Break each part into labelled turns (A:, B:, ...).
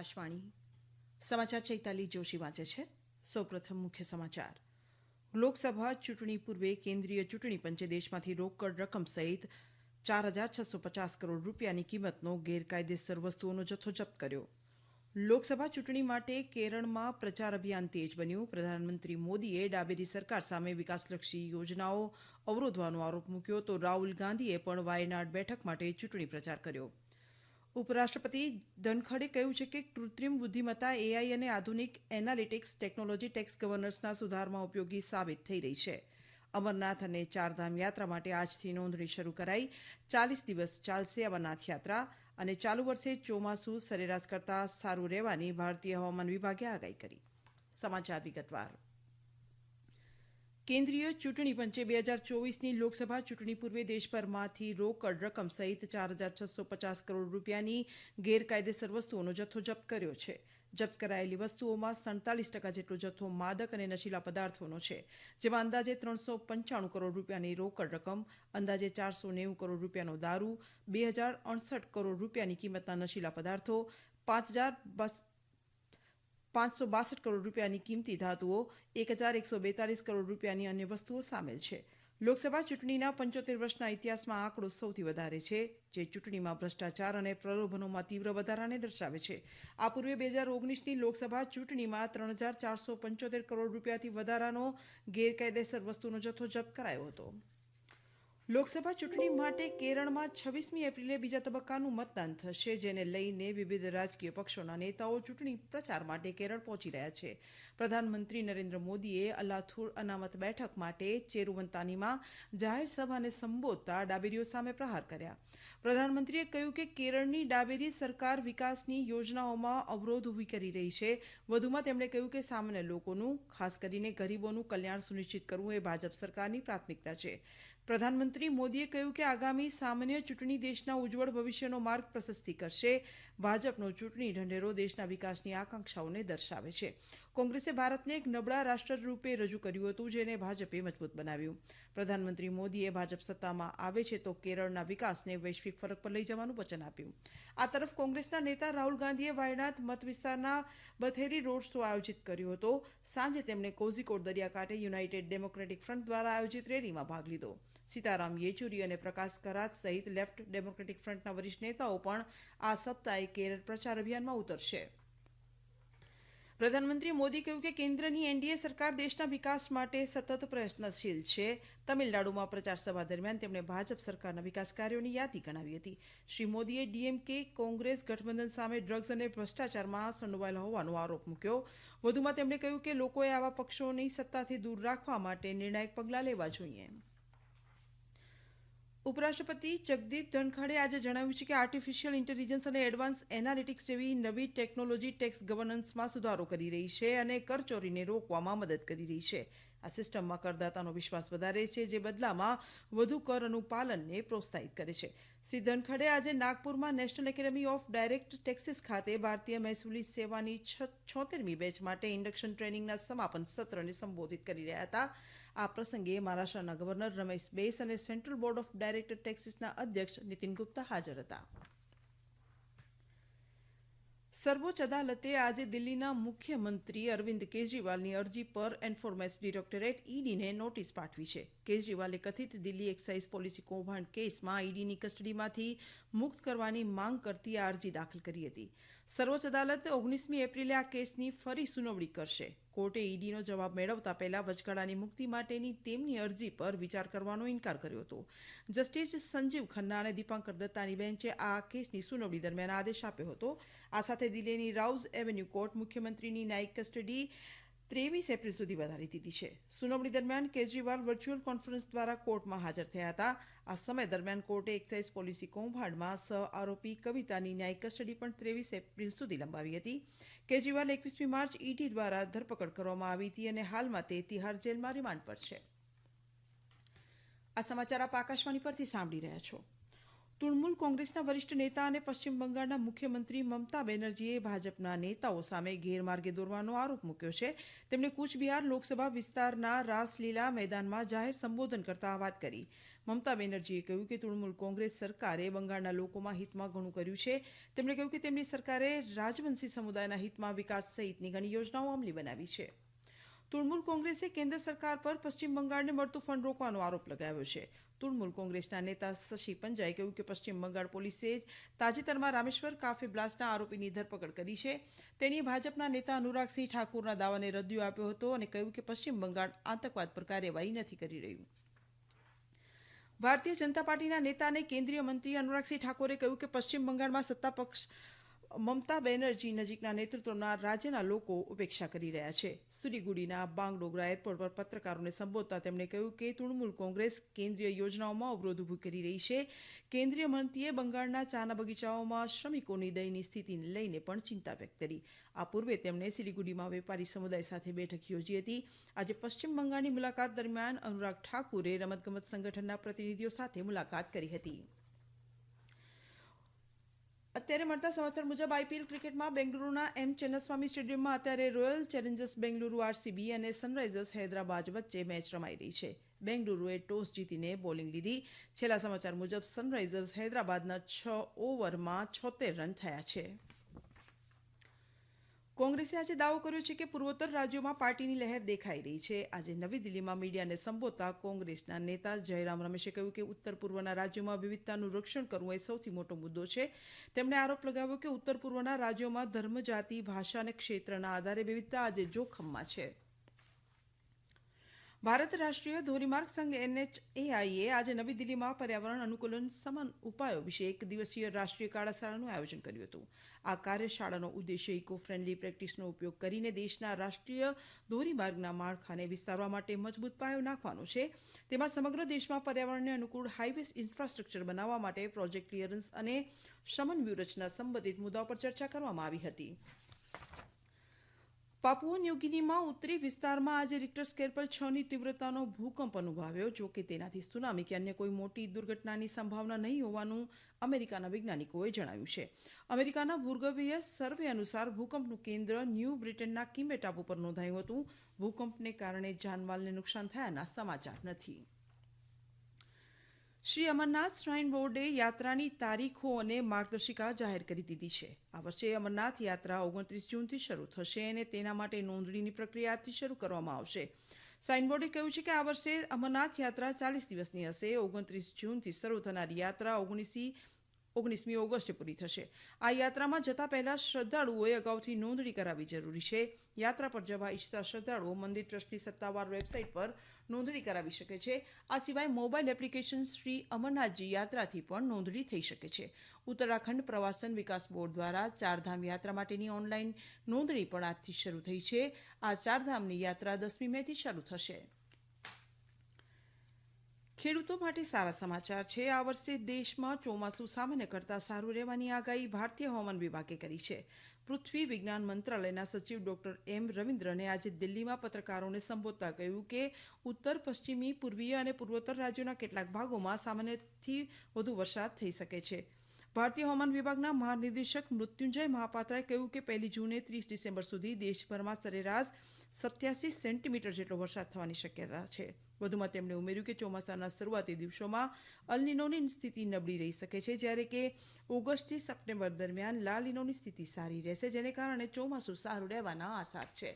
A: આકાશવાણી. સમાચાર ચૈતાલી જોશી વાંચે છે. સૌપ્રથમ મુખ્ય સમાચાર. લોકસભા ચૂંટણી પૂર્વે કેન્દ્રીય ચૂંટણી પંચે દેશમાંથી રોકડ રકમ સહિત ચાર હજાર છસો પચાસ કરોડ રૂપિયાની કિંમતનો ગેરકાયદેસર વસ્તુઓનો જથ્થો જપ્ત કર્યો. લોકસભા ચૂંટણી માટે કેરળમાં પ્રચાર અભિયાન તેજ બન્યું. પ્રધાનમંત્રી મોદીએ ડાબેરી સરકાર સામે વિકાસલક્ષી યોજનાઓ અવરોધવાનો આરોપ મૂક્યો તો રાહુલ ગાંધીએ પણ વાયનાડ બેઠક માટે ચૂંટણી પ્રચાર કર્યો. ઉપરાષ્ટ્રપતિ ધનખડે કહ્યું છે કે કૃત્રિમ બુદ્ધિમત્તા એઆઈ અને આધુનિક એનાલિટિક્સ ટેકનોલોજી ટેક્સ ગવર્નન્સના સુધારમાં ઉપયોગી સાબિત થઈ રહી છે. અમરનાથ અને ચારધામ યાત્રા માટે આજથી નોંધણી શરૂ કરાઈ. ચાલીસ દિવસ ચાલશે અમરનાથ યાત્રા અને ચાલુ વર્ષે ચોમાસું સરેરાશ કરતાં સારું રહેવાની ભારતીય હવામાન વિભાગે આગાહી કરી. સમાચાર વિગતવાર. કેન્દ્રીય ચૂંટણી પંચે બે હજાર ચોવીસની લોકસભા ચૂંટણી પૂર્વે દેશભરમાંથી રોકડ રકમ સહિત ચાર હજાર છસો પચાસ કરોડ રૂપિયાની ગેરકાયદેસર વસ્તુઓનો જથ્થો જપ્ત કર્યો છે. જપ્ત કરાયેલી વસ્તુઓમાં સડતાલીસ ટકા જેટલો જથ્થો માદક અને નશીલા પદાર્થોનો છે, જેમાં અંદાજે ત્રણસો પંચાણું કરોડ રૂપિયાની રોકડ રકમ, અંદાજે ચારસો નેવું કરોડ રૂપિયાનો દારૂ, બે હજાર અડસઠ કરોડ રૂપિયાની કિંમતના નશીલા પદાર્થો, પાંચ હજાર બસ પાંચસો બાસઠ કરોડ રૂપિયાની કિંમતી ધાતુઓ, એક હજાર એકસો બેતાલીસ કરોડ રૂપિયાની અન્ય વસ્તુઓ સામેલ છે. લોકસભા ચૂંટણીના પંચોતેર વર્ષના ઇતિહાસમાં આંકડો સૌથી વધારે છે, જે ચૂંટણીમાં ભ્રષ્ટાચાર અને પ્રલોભનોમાં તીવ્ર વધારાને દર્શાવે છે. આ પૂર્વે બે હજાર ઓગણીસની લોકસભા ચૂંટણીમાં ત્રણ હજાર ચારસો પંચોતેર કરોડ રૂપિયાથી વધારાનો ગેરકાયદેસર વસ્તુનો જથ્થો જપ્ત કરાયો હતો. લોકસભા ચૂંટણી માટે કેરળમાં છવ્વીસમી એપ્રિલે બીજા તબક્કાનું મતદાન થશે, જેને લઈને વિવિધ રાજકીય પક્ષોના નેતાઓ ચૂંટણી પ્રચાર માટે કેરળ પહોંચી રહ્યા છે. પ્રધાનમંત્રી નરેન્દ્ર મોદીએ અલાથુર અનામત બેઠક માટે ચેરુવંતાનીમાં જાહેર સંબોધતા ડાબેરીઓ સામે પ્રહાર કર્યા. પ્રધાનમંત્રીએ કહ્યું કે કેરળની ડાબેરી સરકાર વિકાસની યોજનાઓમાં અવરોધ ઊભી કરી રહી છે. વધુમાં તેમણે કહ્યું કે સામાન્ય લોકોનું, ખાસ કરીને ગરીબોનું કલ્યાણ સુનિશ્ચિત કરવું એ ભાજપ સરકારની પ્રાથમિકતા છે. પ્રધાનમંત્રી મોદીએ કહ્યું કે આગામી સામાન્ય ચૂંટણી દેશના ઉજ્જવળ ભવિષ્યનો માર્ગ પ્રશસ્તિ કરશે. ભાજપનો ચૂંટણી ઢંઢેરો દેશના વિકાસની આકાંક્ષાઓને દર્શાવે છે. કોંગ્રેસે ભારતને એક નબળા રાષ્ટ્ર રૂપે રજૂ કર્યું હતું, જેને ભાજપે મજબૂત બનાવ્યું. પ્રધાનમંત્રી મોદીએ ભાજપ સત્તામાં આવે છે તો કેરળના વિકાસને વૈશ્વિક ફરક પર લઈ જવાનું વચન આપ્યું. આ તરફ કોંગ્રેસના નેતા રાહુલ ગાંધીએ વાયનાડ મત વિસ્તારના બથેરી રોડ શો આયોજિત કર્યો હતો. સાંજે તેમણે કોઝીકોડ દરિયાકાંઠે યુનાઇટેડ ડેમોક્રેટિક ફ્રન્ટ દ્વારા આયોજિત રેલીમાં ભાગ લીધો. સીતારામ યેચુરી અને પ્રકાશ કરાત સહિત લેફ્ટ ડેમોક્રેટિક ફ્રન્ટના વરિષ્ઠ નેતાઓ પણ આ સપ્તાહે કેરળ પ્રચાર અભિયાનમાં ઉતરશે. પ્રધાનમંત્રી મોદી કહ્યું કે કેન્દ્રની એનડીએ સરકાર દેશના વિકાસ માટે સતત પ્રયત્નશીલ છે. તમિલનાડુમાં પ્રચાર સભા દરમિયાન તેમણે ભાજપ સરકારના વિકાસ કાર્યોની યાદી ગણાવી હતી. શ્રી મોદીએ ડીએમકે, કોંગ્રેસ, ગઠબંધન સામે ડ્રગ્સ અને ભ્રષ્ટાચારમાં સંડોવાયેલા હોવાનો આરોપ મૂક્યો. વધુમાં તેમણે કહ્યું કે લોકોએ આવા પક્ષોની સત્તાથી દૂર રાખવા માટે નિર્ણાયક પગલાં લેવા જોઈએ. ઉપરાષ્ટ્રપતિ જગદીપ ધનખડે આજે જણાવ્યું છે કે આર્ટિફિશિયલ ઇન્ટેલિજન્સ અને એડવાન્સ એનાલિટિક્સ જેવી નવી ટેકનોલોજી ટેક્સ ગવર્નન્સમાં સુધારો કરી રહી છે અને કરચોરીને રોકવામાં મદદ કરી રહી છે. આ સિસ્ટમમાં કરદાતાનો વિશ્વાસ વધારે છે, જે બદલામાં વધુ કર અનુપાલનને પ્રોત્સાહિત કરે છે. શ્રી ધનખડે આજે નાગપુરમાં national academy of direct taxes ખાતે ભારતીય મહેસૂલી સેવાની છોતેરમી બેચ માટે ઇન્ડક્શન ટ્રેનિંગના સમાપન સત્રને સંબોધિત કરી રહ્યા હતા. આ પ્રસંગે મહારાષ્ટ્રના ગવર્નર રમેશ બેસ અને સેન્ટ્રલ બોર્ડ ઓફ ડાયરેક્ટર ટેક્સીસના અધ્યક્ષ નીતિન ગુપ્તા હાજર હતા. સર્વોચ્ચ અદાલતે આજે દિલ્હીના મુખ્યમંત્રી અરવિંદ કેજરીવાલની અરજી પર એન્ફોર્મેન્સ ડિરેક્ટરેટ ઈડીને નોટિસ પાઠવી છે. કેજરીવાલે કથિત દિલ્હી એક્સાઇઝ પોલિસી કૌભાંડ કેસમાં ઈડીની કસ્ટડીમાંથી મુક્ત કરવાની માંગ કરતી આ અરજી દાખલ કરી હતી. સર્વોચ્ચ અદાલત ઓગણીસમી એપ્રિલે આ કેસની ફરી સુનાવણી કરશે. કોર્ટે ઈડીનો જવાબ મેળવતા પહેલા વચગાળાની મુક્તિ માટેની તેમની અરજી પર વિચાર કરવાનો ઇનકાર કર્યો હતો. જસ્ટિસ સંજીવ ખન્ના અને દીપાંકર દત્તાની બેન્ચે આ કેસની સુનાવણી દરમિયાન આદેશ આપ્યો હતો. આ સાથે દિલ્હીની રાઉઝ એવન્યુ કોર્ટ મુખ્યમંત્રીની ન્યાયિક કસ્ટડી ત્રેવીસ એપ્રિલ સુધી વધારી દીધી છે. સુનાવણી દરમિયાન કેજરીવાલ વર્ચ્યુઅલ કોન્ફરન્સ દ્વારા કોર્ટમાં હાજર થયા હતા. આ સમય દરમિયાન કોર્ટે એક્સાઇઝ પોલિસી કૌભાંડમાં સહ આરોપી કવિતાની ન્યાયિક કસ્ટડી પણ ત્રેવીસ એપ્રિલ સુધી લંબાવી હતી. કેજરીવાલ એકવીસમી માર્ચ ઈડી દ્વારા ધરપકડ કરવામાં આવી હતી અને હાલમાં તે તિહાર જેલમાં રિમાન્ડ પર છે. આ સમાચાર આપ આકાશવાણી પરથી સાંભળી રહ્યા છો. તૃણમૂલ કોંગ્રેસના વરિષ્ઠ નેતા અને પશ્ચિમ બંગાળના મુખ્યમંત્રી મમતા બેનર્જીએ ભાજપના નેતાઓ સામે ગેરમાર્ગે દોરવાનો આરોપ મૂક્યો છે. તેમણે કૂચબિહાર લોકસભા વિસ્તારના રાસલીલા મેદાનમાં જાહેર સંબોધન કરતા વાત કરી. મમતા બેનર્જીએ કહ્યું કે તૃણમૂલ કોંગ્રેસ સરકારે બંગાળના લોકોમાં હિતમાં ઘણું કર્યું છે. તેમણે કહ્યું કે તેમની સરકારે રાજવંશી સમુદાયના હિતમાં વિકાસ સહિતની ઘણી યોજનાઓ અમલી બનાવી છે. તૃણમૂલ કોંગ્રેસે કેન્દ્ર સરકાર પર પશ્ચિમ બંગાળને મળતું ફંડ રોકવાનો આરોપ લગાવ્યો છે. તૃણમૂલ કોંગ્રેસના નેતા શશી પંજાએ કહ્યું કે પશ્ચિમ બંગાળ પોલીસે જ તાજેતરમાં રામેશ્વર કાફે બ્લાસ્ટના આરોપીની ધરપકડ કરી છે. તેણીએ ભાજપના નેતા અનુરાગસિંહ ઠાકુરના દાવાને રદિયો આપ્યો હતો અને કહ્યું કે પશ્ચિમ બંગાળ આતંકવાદ પર કાર્યવાહી નથી કરી રહ્યું. ભારતીય જનતા પાર્ટીના નેતા અને કેન્દ્રીય મંત્રી અનુરાગસિંહ ઠાકોરે કહ્યું કે પશ્ચિમ બંગાળમાં સત્તા પક્ષ મમતા બેનર્જી નજીકના નેતૃત્વના રાજ્યના લોકો ઉપેક્ષા કરી રહ્યા છે. સુરીગુડીના બાંગડોગરા એરપોર્ટ પર પત્રકારોને સંબોધતા તેમણે કહ્યું કે તૃણમૂલ કોંગ્રેસ કેન્દ્રીય યોજનાઓમાં અવરોધ ઊભું કરી રહી છે. કેન્દ્રીય મંત્રીએ બંગાળના ચાના બગીચાઓમાં શ્રમિકોની દયની સ્થિતિને લઈને પણ ચિંતા વ્યક્ત કરી. આ પૂર્વે તેમણે સિલીગુડીમાં વેપારી સમુદાય સાથે બેઠક યોજી હતી. આજે પશ્ચિમ બંગાળની મુલાકાત દરમિયાન અનુરાગ ઠાકુરે રમતગમત સંગઠનના પ્રતિનિધિઓ સાથે મુલાકાત કરી હતી. અત્યારે મળતા સમાચાર મુજબ આઈપીએલ ક્રિકેટમાં બેંગલુરુના એમ ચેન્નસ્વામી સ્ટેડિયમમાં અત્યારે રોયલ ચેલેન્જર્સ બેંગલુરુ આરસીબી અને સનરાઇઝર્સ હૈદરાબાદ વચ્ચે મેચ રમાઈ રહી છે. બેંગલુરુએ ટોસ જીતીને બોલિંગ લીધી. છેલ્લા સમાચાર મુજબ સનરાઇઝર્સ હૈદરાબાદના છ ઓવરમાં છોતેર રન થયા છે. કોંગ્રેસે આજે દાવો કર્યો છે કે પૂર્વોત્તર રાજ્યોમાં પાર્ટીની લહેર દેખાઈ રહી છે. આજે નવી દિલ્હીમાં મીડિયાને સંબોધતા કોંગ્રેસના નેતા જયરામ રમેશે કહ્યું કે ઉત્તર પૂર્વના રાજ્યોમાં વિવિધતાનું રક્ષણ કરવું એ સૌથી મોટો મુદ્દો છે. તેમણે આરોપ લગાવ્યો કે ઉત્તર પૂર્વના રાજ્યોમાં ધર્મ, જાતિ, ભાષા અને ક્ષેત્રના આધારે વિવિધતા આજે જોખમમાં છે. ભારત રાષ્ટ્રીય ધોરીમાર્ગ સંઘ એનએચએઆઈએ આજે નવી દિલ્હીમાં પર્યાવરણ અનુકૂલન સમાન ઉપાયો વિશે એક દિવસીય રાષ્ટ્રીય કાર્યશાળાનું આયોજન કર્યું હતું. આ કાર્યશાળાનો ઉદ્દેશ્ય ઇકો ફ્રેન્ડલી પ્રેક્ટિસનો ઉપયોગ કરીને દેશના રાષ્ટ્રીય ધોરીમાર્ગના માળખાને વિસ્તારવા માટે મજબૂત પાયો નાખવાનો છે. તેમાં સમગ્ર દેશમાં પર્યાવરણને અનુકૂળ હાઇવે ઇન્ફ્રાસ્ટ્રક્ચર બનાવવા માટે પ્રોજેક્ટ ક્લિયરન્સ અને શમન વ્યૂહરચના સંબંધિત મુદ્દાઓ પર ચર્ચા કરવામાં આવી હતી. પાપુઓ ન્યુગિનીમાં ઉત્તરી વિસ્તારમાં આજે રિક્ટર સ્કેલ પર છની તીવ્રતાનો ભૂકંપ અનુભવ્યો, જો કે તેનાથી સુનામી કે અન્ય કોઈ મોટી દુર્ઘટનાની સંભાવના નહીં હોવાનું અમેરિકાના વૈજ્ઞાનિકોએ જણાવ્યું છે. અમેરિકાના ભૂગર્ભીય સર્વે અનુસાર ભૂકંપનું કેન્દ્ર ન્યૂ બ્રિટનના કિમે ટાપુ પર નોંધાયું હતું. ભૂકંપને કારણે જાનમાલને નુકસાન થયાના સમાચાર નથી. શ્રી અમરનાથ શ્રાઇન બોર્ડે યાત્રાની તારીખો અને માર્ગદર્શિકા જાહેર કરી દીધી છે. આ વર્ષે અમરનાથ યાત્રા ઓગણત્રીસ જૂનથી શરૂ થશે અને તેના માટે નોંધણીની પ્રક્રિયાથી શરૂ કરવામાં આવશે. શ્રાઇન બોર્ડે કહ્યું છે કે આ વર્ષે અમરનાથ યાત્રા ચાલીસ દિવસની હશે. ઓગણત્રીસ જૂનથી શરૂ થનારી યાત્રા ઓગણીસી ઓગણીસમી ઓગસ્ટે પૂરી થશે. આ યાત્રામાં જતા પહેલા શ્રદ્ધાળુઓએ અગાઉથી નોંધણી કરાવવી જરૂરી છે. યાત્રા પર જવા ઈચ્છતા શ્રદ્ધાળુઓ મંદિર ટ્રસ્ટની સત્તાવાર વેબસાઇટ પર નોંધણી કરાવી શકે છે. આ સિવાય મોબાઈલ એપ્લિકેશન શ્રી અમરનાથજી યાત્રાથી પણ નોંધણી થઈ શકે છે. ઉત્તરાખંડ પ્રવાસન વિકાસ બોર્ડ દ્વારા ચારધામ યાત્રા માટેની ઓનલાઈન નોંધણી પણ આજથી શરૂ થઈ છે. આ ચારધામની યાત્રા દસમી મેથી શરૂ થશે. ખેડૂતો માટે સારા સમાચાર છે. આ વર્ષે દેશમાં ચોમાસું સામાન્ય કરતાં સારું રહેવાની આગાહી ભારતીય હવામાન વિભાગે કરી છે. પૃથ્વી વિજ્ઞાન મંત્રાલયના સચિવ ડોક્ટર એમ રવિન્દ્રને આજે દિલ્હીમાં પત્રકારોને સંબોધતા કહ્યું કે, ઉત્તર, પશ્ચિમી, પૂર્વીય અને પૂર્વોત્તર રાજ્યોના કેટલાક ભાગોમાં સામાન્યથી વધુ વરસાદ થઈ શકે છે. ભારતીય હવામાન વિભાગના મહાનિદેશક મૃત્યુંજય મહાપાત્રાએ કહ્યું કે, પહેલી જૂને ત્રીસ ડિસેમ્બર સુધી દેશભરમાં સરેરાશ સત્યાસી સેન્ટીમીટર જેટલો વરસાદ થવાની શક્યતા છે. વધુમાં તેમણે ઉમેર્યું કે ચોમાસાના શરૂઆતી દિવસોમાં અલનીનોની સ્થિતિ નબળી રહી શકે છે, જ્યારે કે ઓગસ્ટથી સપ્ટેમ્બર દરમિયાન લાલિનોની સ્થિતિ સારી રહેશે, જેને કારણે ચોમાસું સારું રહેવાના આસાર છે.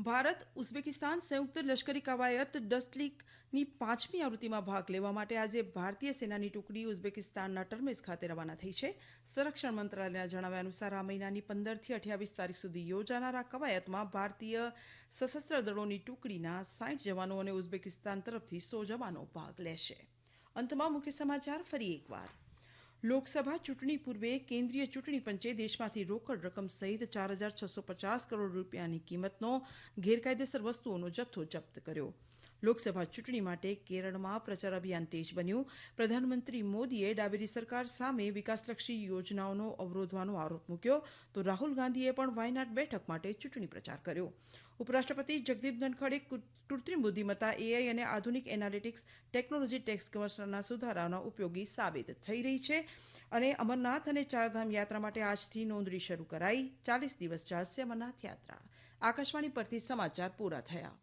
A: ભારત ઉઝબેકિસ્તાન સંયુક્ત લશ્કરી કવાયત ડસ્ટલીકની પાંચમી આવૃત્તિમાં ભાગ લેવા માટે આજે ભારતીય સેનાની ટુકડી ઉઝબેકિસ્તાનના ટર્મેસ ખાતે રવાના થઈ છે. સંરક્ષણ મંત્રાલયના જણાવ્યા અનુસાર આ મહિનાની પંદરથી અઠ્યાવીસ તારીખ સુધી યોજાનાર આ કવાયતમાં ભારતીય સશસ્ત્ર દળોની ટુકડીના સાઠ જવાનો અને ઉઝબેકિસ્તાન તરફથી સો જવાનો ભાગ લેશે. અંતમાં મુખ્ય સમાચાર ફરી એકવાર. લોકસભા ચૂંટણી પૂર્વે કેન્દ્રીય ચૂંટણી પંચે દેશમાંથી રોકડ રકમ સહિત ચાર હજાર છસો પચાસ કરોડ રૂપિયાની કિંમતનો ગેરકાયદેસર વસ્તુઓનો જથ્થો જપ્ત કર્યો. લોકસભા ચૂંટણી માટે કેરળમાં પ્રચાર અભિયાન તેજ બન્યું. પ્રધાનમંત્રી મોદીએ ડાબેરી સરકાર સામે વિકાસલક્ષી યોજનાઓનો અવરોધવાનો આરોપ મૂક્યો તો રાહુલ ગાંધીએ પણ વાયનાડ બેઠક માટે ચૂંટણી પ્રચાર કર્યો. ઉપરાષ્ટ્રપતિ જગદીપ ધનખડે કૃત્રિમ બુદ્ધિમત્તા એઆઈ અને આધુનિક એનાલિટિક્સ ટેકનોલોજી ટેક્સ કમિશનરના સુધારાનો ઉપયોગી સાબિત થઈ રહી છે અને અમરનાથ અને ચારધામ યાત્રા માટે આજથી નોંધણી શરૂ કરાઈ. ચાલીસ દિવસ ચાલશે અમરનાથ યાત્રા. આકાશવાણી પરથી સમાચાર પૂરા થયા.